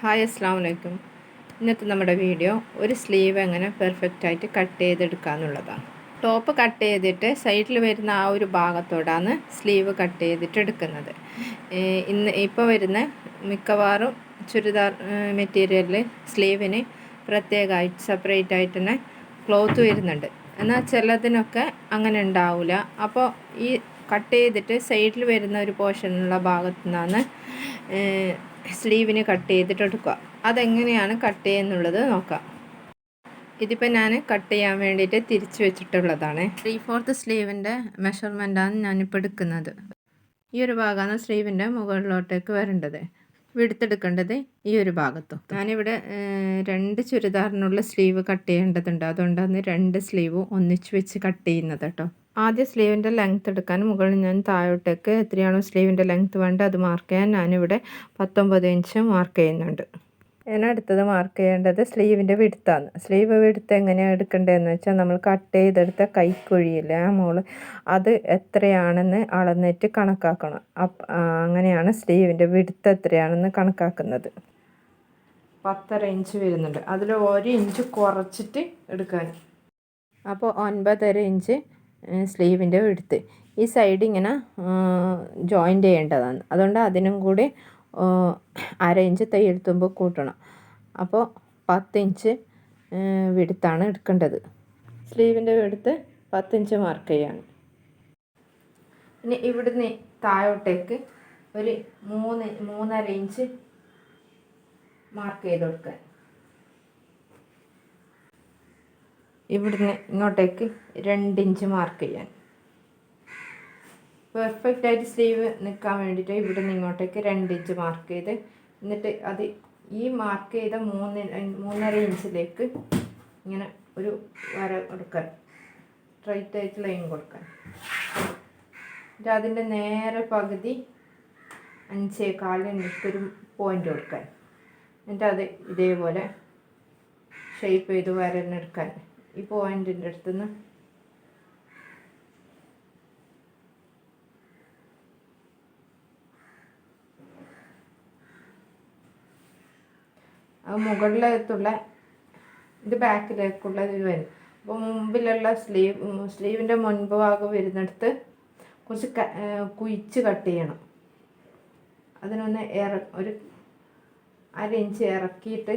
Hi അസ്സാം വലൈക്കും ഇന്നത്തെ നമ്മുടെ വീഡിയോ ഒരു സ്ലീവ് എങ്ങനെ പെർഫെക്റ്റ് ആയിട്ട് കട്ട് ചെയ്തെടുക്കുക എന്നുള്ളതാണ്. ടോപ്പ് കട്ട് ചെയ്തിട്ട് സൈഡിൽ വരുന്ന ആ ഒരു ഭാഗത്തോടാണ് സ്ലീവ് കട്ട് ചെയ്തിട്ട് എടുക്കുന്നത്. ഇന്ന് ഇപ്പോൾ വരുന്ന മിക്കവാറും ചുരിദാർ മെറ്റീരിയലിൽ സ്ലീവിന് പ്രത്യേകമായിട്ട് സെപ്പറേറ്റ് ആയിട്ട് തന്നെ ക്ലോത്ത് വരുന്നുണ്ട്. എന്നാൽ ചിലതിനൊക്കെ അങ്ങനെ ഉണ്ടാവില്ല അപ്പോൾ ഈ കട്ട് ചെയ്തിട്ട് സൈഡിൽ വരുന്ന ഒരു പോർഷനുള്ള ഭാഗത്തു നിന്നാണ് സ്ലീവിന് കട്ട് ചെയ്തിട്ട് എടുക്കുക അതെങ്ങനെയാണ് കട്ട് ചെയ്യുന്നുള്ളത് നോക്കാം. ഇതിപ്പോൾ ഞാൻ കട്ട് ചെയ്യാൻ വേണ്ടിയിട്ട് തിരിച്ചു വെച്ചിട്ടുള്ളതാണ്. ത്രീ ഫോർത്ത് സ്ലീവിന്റെ മെഷർമെന്റാണ് ഞാനിപ്പോൾ എടുക്കുന്നത്. ഈ ഒരു ഭാഗമാണ് സ്ലീവിന്റെ മുകളിലോട്ടേക്ക് വരേണ്ടത്. വിടുത്തെടുക്കേണ്ടത് ഈ ഒരു ഭാഗത്തും. ഞാനിവിടെ രണ്ട് ചുരിദാറിനുള്ള സ്ലീവ് കട്ട് ചെയ്യേണ്ടതുണ്ട്. അതുകൊണ്ടാണ് രണ്ട് സ്ലീവും ഒന്നിച്ച് വെച്ച് കട്ട് ചെയ്യുന്നത് കേട്ടോ. ആദ്യം സ്ലീവിന്റെ ലെങ്ത് എടുക്കാൻ മുകളിൽ ഞാൻ താഴോട്ടേക്ക് എത്രയാണോ സ്ലീവിന്റെ ലെങ്ത് വേണ്ടത് അത് മാർക്ക് ചെയ്യാൻ ഞാനിവിടെ പത്തൊമ്പത് ഇഞ്ച് മാർക്ക് ചെയ്യുന്നുണ്ട്. ഞാൻ അടുത്തത് മാർക്ക് ചെയ്യേണ്ടത് സ്ലീവിന്റെ വിടുത്താണ്. സ്ലീവ് വിടുത്ത് എങ്ങനെയാണ് എടുക്കേണ്ടതെന്ന് വെച്ചാൽ നമ്മൾ കട്ട് ചെയ്തെടുത്ത കൈക്കൊഴിയില്ല ആ മോൾ അത് എത്രയാണെന്ന് അളന്നിട്ട് കണക്കാക്കണം. അങ്ങനെയാണ് സ്ലീവിന്റെ വിടുത്ത് എത്രയാണെന്ന് കണക്കാക്കുന്നത്. പത്തര ഇഞ്ച് വരുന്നുണ്ട്. അതിൽ ഒരു ഇഞ്ച് കുറച്ചിട്ട് എടുക്കാൻ. അപ്പോൾ ഒൻപതര ഇഞ്ച് സ്ലീവിന്റെ എടുത്ത്. ഈ സൈഡ് ഇങ്ങനെ ജോയിന്റ് ചെയ്യേണ്ടതാണ്. അതുകൊണ്ട് അതിനും കൂടി അര ഇഞ്ച് തയ്യൽ തുമ്പ് കൂട്ടണം. അപ്പോൾ പത്ത് ഇഞ്ച് വിടുത്താണ് എടുക്കേണ്ടത്. സ്ലീവിന്റെ വിടുത്ത് പത്ത് ഇഞ്ച് മാർക്ക് ചെയ്യാണ്. ഇനി ഇവിടുന്ന് താഴോട്ടേക്ക് ഒരു മൂന്ന് മൂന്നര ഇഞ്ച് മാർക്ക് ചെയ്ത് കൊടുക്കാൻ ഇവിടുന്ന് ഇങ്ങോട്ടേക്ക് രണ്ട് ഇഞ്ച് മാർക്ക് ചെയ്യാൻ. പെർഫെക്റ്റ് ആയിട്ട് സ്ലീവ് നിൽക്കാൻ വേണ്ടിയിട്ട് ഇവിടുന്ന് ഇങ്ങോട്ടേക്ക് രണ്ട് ഇഞ്ച് മാർക്ക് ചെയ്ത് എന്നിട്ട് അത് ഈ മാർക്ക് ചെയ്ത മൂന്ന് മൂന്നര ഇഞ്ചിലേക്ക് ഇങ്ങനെ ഒരു വര കൊടുക്കാൻ. സ്ട്രൈറ്റ് ആയിട്ട് ലൈൻ കൊടുക്കാൻ. എന്നിട്ട് അതിന്റെ നേരെ പകുതി അഞ്ചേ കാലിനൊരു പോയിന്റ് കൊടുക്കാൻ. എന്നിട്ട് അത് ഇതേപോലെ ഷേപ്പ് ചെയ്ത് വരനെടുക്കാൻ. ഈ പോയിന്റിന്റെ അടുത്തുനിന്ന്. അത് മുകളിലേക്കുള്ള ഇത് ബാക്കിലേക്കുള്ള ഇത് വരും. അപ്പോൾ മുമ്പിലുള്ള സ്ലീവ് സ്ലീവിന്റെ മുൻപ് ഭാഗം വരുന്നിടത്ത് കുറച്ച് കുയിച്ച് കട്ട് ചെയ്യണം. അതിനൊന്ന് ഇറ ഒരു അര ഇഞ്ച് ഇറക്കിയിട്ട്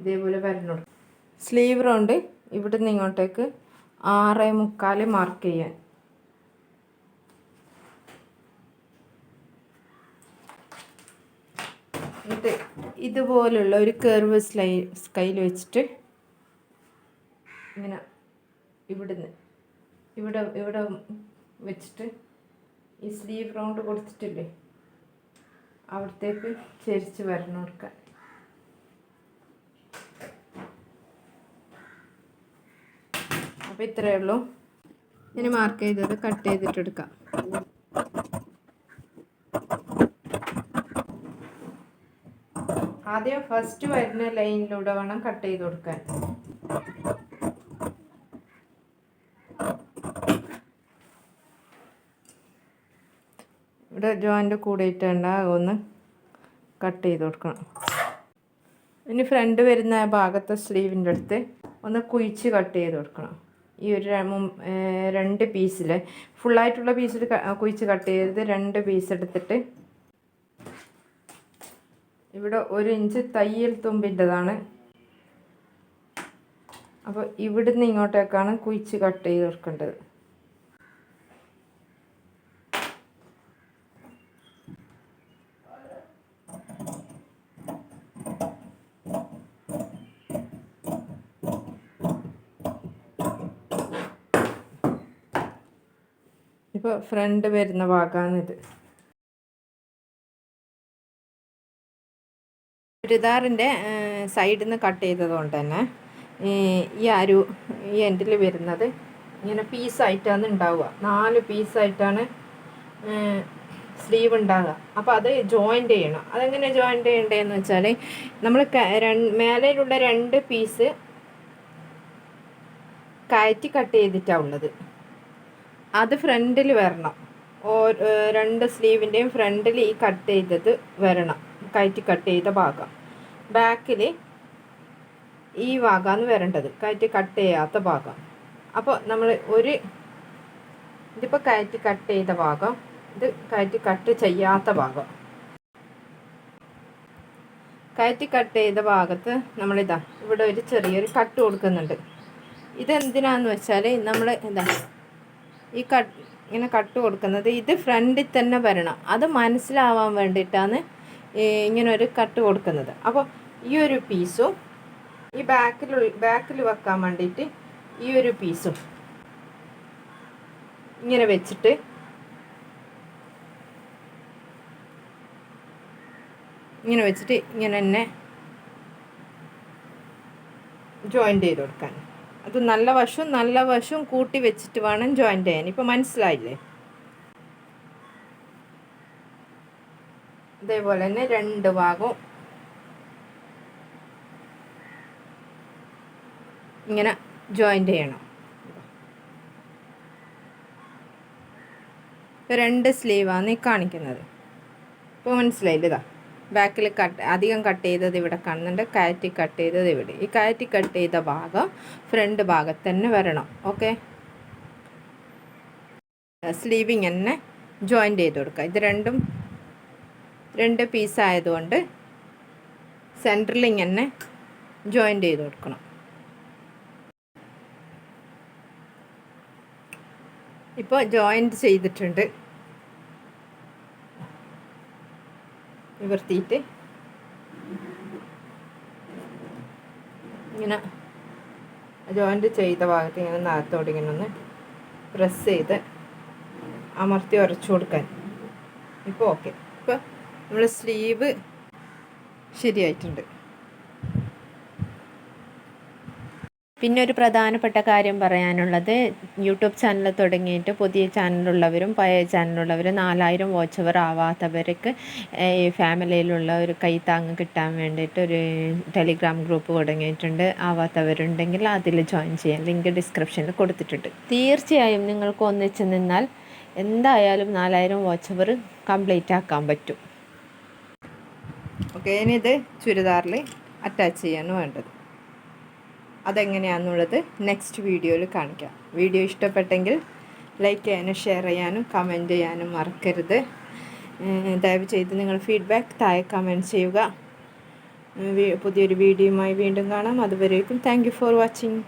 ഇതേപോലെ വരണം സ്ലീവ് റൗണ്ട് ഇവിടുന്ന് ഇങ്ങോട്ടേക്ക് ആറ് മുക്കാൽ മാർക്ക് ചെയ്യാൻ. ഇത് ഇതുപോലുള്ള ഒരു കർവ് സ്ലൈ സ്കൈൽ വെച്ചിട്ട് ഇങ്ങനെ ഇവിടുന്ന് ഇവിടെ ഇവിടെ വെച്ചിട്ട് ഈ സ്ലീവ് റൗണ്ട് കൊടുത്തിട്ടില്ലേ? അവിടത്തേക്ക് ചരിച്ച് വരണം കൊടുക്കാൻ അപ്പോൾ ഇത്രയേ ഉള്ളൂ. ഇനി മാർക്ക് ചെയ്തത് കട്ട് ചെയ്തിട്ടെടുക്കാം ആദ്യം ഫസ്റ്റ് വരുന്ന ലൈനിലൂടെ വേണം കട്ട് ചെയ്ത് കൊടുക്കാൻ. ഇവിടെ ജോയിന്റ് കൂടിയിട്ടുണ്ട് ഒന്ന് കട്ട് ചെയ്ത് കൊടുക്കണം. ഇനി ഫ്രണ്ട് വരുന്ന ഭാഗത്തെ സ്ലീവിന്റെ അടുത്ത് ഒന്ന് കുഴിച്ച് കട്ട് ചെയ്ത് കൊടുക്കണം. ഈ ഒരു രണ്ട് പീസിൽ ഫുള്ളായിട്ടുള്ള പീസിൽ കുഴിച്ച് കട്ട് ചെയ്ത് രണ്ട് പീസ് എടുത്തിട്ട് ഇവിടെ ഒരു ഇഞ്ച് തയ്യൽ തുമ്പിന്റെതാണ്. അപ്പോൾ ഇവിടുന്ന് ഇങ്ങോട്ടേക്കാണ് കുഴിച്ച് കട്ട് ചെയ്ത് കൊടുക്കേണ്ടത് ഇപ്പോൾ ഫ്രണ്ട് വരുന്ന ഭാഗമാണിത് ചുരിദാറിന്റെ സൈഡിൽ നിന്ന് കട്ട് ചെയ്തത് കൊണ്ട് തന്നെ ഈ ഈ അരു ഈ എൻഡിൽ വരുന്നത് ഇങ്ങനെ പീസായിട്ടാണ് ഉണ്ടാവുക. നാല് പീസായിട്ടാണ് സ്ലീവ് ഉണ്ടാകുക അപ്പോൾ അത് ജോയിന്റ് ചെയ്യണം. അതെങ്ങനെ ജോയിന്റ് ചെയ്യേണ്ടതെന്ന് വെച്ചാൽ നമ്മൾ മേലയിലുള്ള രണ്ട് പീസ് കയറ്റി കട്ട് ചെയ്തിട്ടാണ് ഉള്ളത്. അത് ഫ്രണ്ടിൽ വരണം. ഓ രണ്ട് സ്ലീവിന്റെയും ഫ്രണ്ടിൽ ഈ കട്ട് ചെയ്തത് വരണം. കയറ്റി കട്ട് ചെയ്ത ഭാഗം. ബാക്കിൽ ഈ ഭാഗമാണ് വരേണ്ടത്. കയറ്റി കട്ട് ചെയ്യാത്ത ഭാഗം. അപ്പോൾ നമ്മൾ ഒരു ഇതിപ്പോൾ കയറ്റി കട്ട് ചെയ്ത ഭാഗം ഇത് കയറ്റി കട്ട് ചെയ്യാത്ത ഭാഗം. കയറ്റി കട്ട് ചെയ്ത ഭാഗത്ത് നമ്മളിതാ ഇവിടെ ഒരു ചെറിയൊരു കട്ട് കൊടുക്കുന്നുണ്ട്. ഇതെന്തിനാന്ന് വെച്ചാൽ നമ്മൾ എന്താ ഈ കട്ട് ഇങ്ങനെ കട്ട് കൊടുക്കുന്നത്. ഇത് ഫ്രണ്ടിൽ തന്നെ വരണം. അത് മനസ്സിലാവാൻ വേണ്ടിയിട്ടാണ് ഇങ്ങനെ ഒരു കട്ട് കൊടുക്കുന്നത്. അപ്പോൾ ഈ ഒരു പീസും ഈ ബാക്കിൽ ബാക്കിൽ വെക്കാൻ വേണ്ടിയിട്ട് ഈ ഒരു പീസും ഇങ്ങനെ വെച്ചിട്ട് ഇങ്ങനെ വെച്ചിട്ട് ഇങ്ങനെ തന്നെ ജോയിന്റ് ചെയ്ത് കൊടുക്കാൻ. അത് നല്ല വശവും നല്ല വശവും കൂട്ടി വെച്ചിട്ട് വേണം ജോയിന്റ് ചെയ്യാൻ. ഇപ്പം മനസ്സിലായില്ലേ? അതേപോലെ തന്നെ രണ്ട് ഭാഗവും ഇങ്ങനെ ജോയിന്റ് ചെയ്യണം. രണ്ട് സ്ലീവാണ് ഈ കാണിക്കുന്നത്. ഇപ്പോൾ മനസ്സിലായില്ലേ ഇതാ? ബാക്കിൽ കട്ട് അധികം കട്ട് ചെയ്തത് ഇവിടെ കാണുന്നുണ്ട് കയറ്റി കട്ട് ചെയ്തത് ഇവിടെ. ഈ കയറ്റി കട്ട് ചെയ്ത ഭാഗം ഫ്രണ്ട് ഭാഗത്ത് തന്നെ വരണം. ഓക്കെ സ്ലീവിങ് തന്നെ ജോയിന്റ് ചെയ്ത് കൊടുക്കുക. ഇത് രണ്ടും രണ്ട് പീസ് ആയതുകൊണ്ട് സെന്ററിലിങ് തന്നെ ജോയിന്റ് ചെയ്ത് കൊടുക്കണം. ഇപ്പോൾ ജോയിന്റ് ചെയ്തിട്ടുണ്ട്. നിവർത്തിയിട്ട് ഇങ്ങനെ ജോയിന്റ് ചെയ്ത ഭാഗത്ത് ഇങ്ങനെ നകത്തോട്ട് ഇങ്ങനെ ഒന്ന് പ്രസ് ചെയ്ത് അമർത്തി ഉരച്ചു കൊടുക്കാൻ. ഇപ്പോൾ ഓക്കെ ഇപ്പോൾ നമ്മൾ സ്ലീവ് ശരിയായിട്ടുണ്ട്. പിന്നെ ഒരു പ്രധാനപ്പെട്ട കാര്യം പറയാനുള്ളത് യൂട്യൂബ് ചാനൽ തുടങ്ങിയിട്ട് പുതിയ ചാനലുള്ളവരും പഴയ ചാനലുള്ളവരും നാലായിരം വാച്ച് അവർ ആവാത്തവർക്ക് ഈ ഫാമിലിയിലുള്ള ഒരു കൈത്താങ്ങ് കിട്ടാൻ വേണ്ടിയിട്ട് ഒരു ടെലിഗ്രാം ഗ്രൂപ്പ് തുടങ്ങിയിട്ടുണ്ട്. ആവാത്തവരുണ്ടെങ്കിൽ അതിൽ ജോയിൻ ചെയ്യാം. ലിങ്ക് ഡിസ്ക്രിപ്ഷനിൽ കൊടുത്തിട്ടുണ്ട്. തീർച്ചയായും നിങ്ങൾക്ക് ഒന്നിച്ച് നിന്നാൽ എന്തായാലും നാലായിരം വാച്ച് അവർ കംപ്ലീറ്റ് ആക്കാൻ പറ്റും. ഓക്കെ ഇനി ഇത് ചുരിദാറിൽ അറ്റാച്ച് ചെയ്യാണ് വേണ്ടത്. അതെങ്ങനെയാണെന്നുള്ളത് നെക്സ്റ്റ് വീഡിയോയിൽ കാണിക്കാം. വീഡിയോ ഇഷ്ടപ്പെട്ടെങ്കിൽ ലൈക്ക് ചെയ്യാനും ഷെയർ ചെയ്യാനും കമന്റ് ചെയ്യാനും മറക്കരുത്. ദയവ് ചെയ്ത് നിങ്ങൾ ഫീഡ്ബാക്ക് താഴെ കമന്റ് ചെയ്യുക. പുതിയൊരു വീഡിയോയുമായി വീണ്ടും കാണാം. അതുവരേക്കും താങ്ക് ഫോർ വാച്ചിങ്